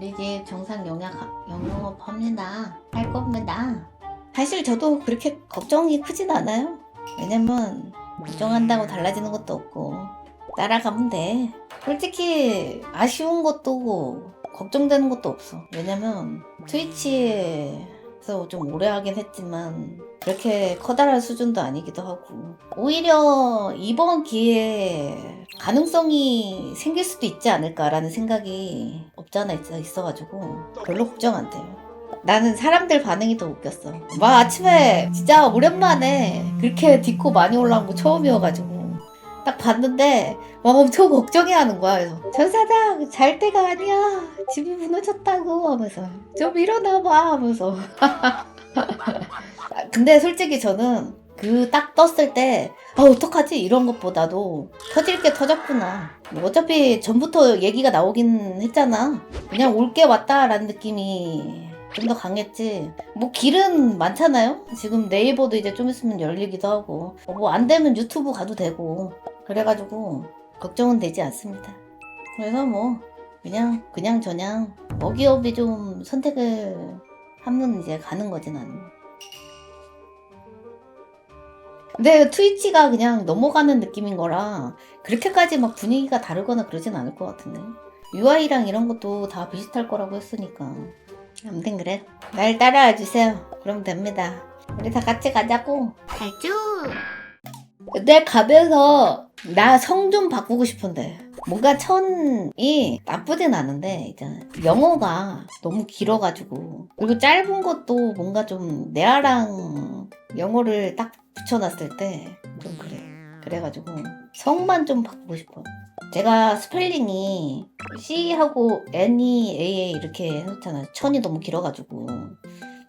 우리 집 정상 영양 영영업 합니다. 할 겁니다. 사실 저도 그렇게 걱정이 크진 않아요. 왜냐면 걱정한다고 달라지는 것도 없고 따라가면 돼. 솔직히 아쉬운 것도 걱정되는 것도 없어. 왜냐면 트위치에 서 좀 오래 하긴 했지만 그렇게 커다란 수준도 아니기도 하고 오히려 이번 기회에 가능성이 생길 수도 있지 않을까라는 생각이 없잖아 있어, 있어가지고 별로 걱정 안 돼요. 나는 사람들 반응이 더 웃겼어. 막 아침에 진짜 오랜만에 그렇게 디코 많이 올라온 거 처음이어가지고 딱 봤는데 막 엄청 걱정해 하는 거야. 그래서 전 사장 잘 때가 아니야. 집이 무너졌다고 하면서 좀 일어나 봐 하면서. 근데 솔직히 저는 그 딱 떴을 때, 아, 어떡하지? 이런 것보다도 터질 게 터졌구나. 뭐 어차피 전부터 얘기가 나오긴 했잖아. 그냥 올 게 왔다라는 느낌이 좀더 강했지. 뭐 길은 많잖아요? 지금 네이버도 이제 좀 있으면 열리기도 하고. 뭐 안 되면 유튜브 가도 되고. 그래가지고 걱정은 되지 않습니다. 그래서 뭐, 그냥, 그냥 저냥 먹이업이 좀 선택을 하면 이제 가는 거지 나는. 근데 트위치가 그냥 넘어가는 느낌인 거라 그렇게까지 막 분위기가 다르거나 그러진 않을 것 같은데 UI랑 이런 것도 다 비슷할 거라고 했으니까 아무튼 그래 날 따라와 주세요 그럼 됩니다 우리 다 같이 가자고 발주. 내 가면서 나 성 좀 바꾸고 싶은데. 뭔가 천이 나쁘진 않은데 이제 영어가 너무 길어가지고. 그리고 짧은 것도 뭔가 좀 내아랑 영어를 딱 붙여놨을 때 좀 그래. 그래가지고 성만 좀 바꾸고 싶어. 제가 스펠링이 C하고 N이 A에 이렇게 해놓잖아요. 천이 너무 길어가지고.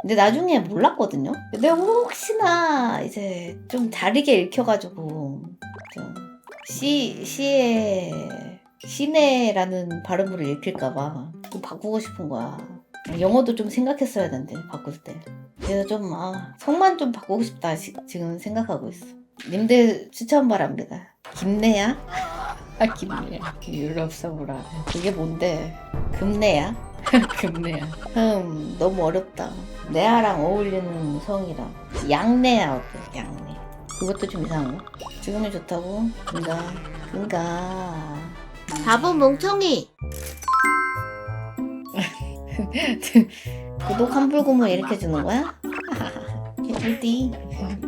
근데 나중에 몰랐거든요. 근데 혹시나 이제 좀 다르게 읽혀가지고 좀 시, 시에 시내라는 발음으로 읽힐까봐 좀 바꾸고 싶은 거야. 영어도 좀 생각했어야 되는데 바꿀 때. 그래서 좀 아, 성만 좀 바꾸고 싶다 시- 지금 생각하고 있어. 님들 추천 바랍니다. 김내야? 아 김내야. 유럽 서브라. 그게 뭔데? 금내야? 금내야. 음 너무 어렵다. 내아랑 어울리는 성이라. 양내야 어때? 양내. 그것도 좀 이상하고. 지금이 좋다고? 그니까 그니까 바보 멍청이. 구독 환불금을 이렇게 주는 거야? 개꿀띠.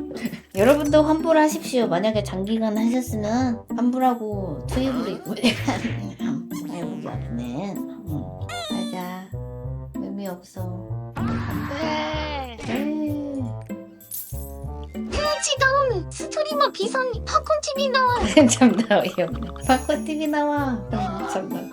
여러분도 환불하십시오. 만약에 장기간 하셨으면 환불하고 투입으로 입고. 아이고 우리 아프네. 응. 맞아. 의미 없어. 네. 스트리머 비선 팝콘 TV 나와. 참나 어이없네. 바꿔 TV 나와. 참나.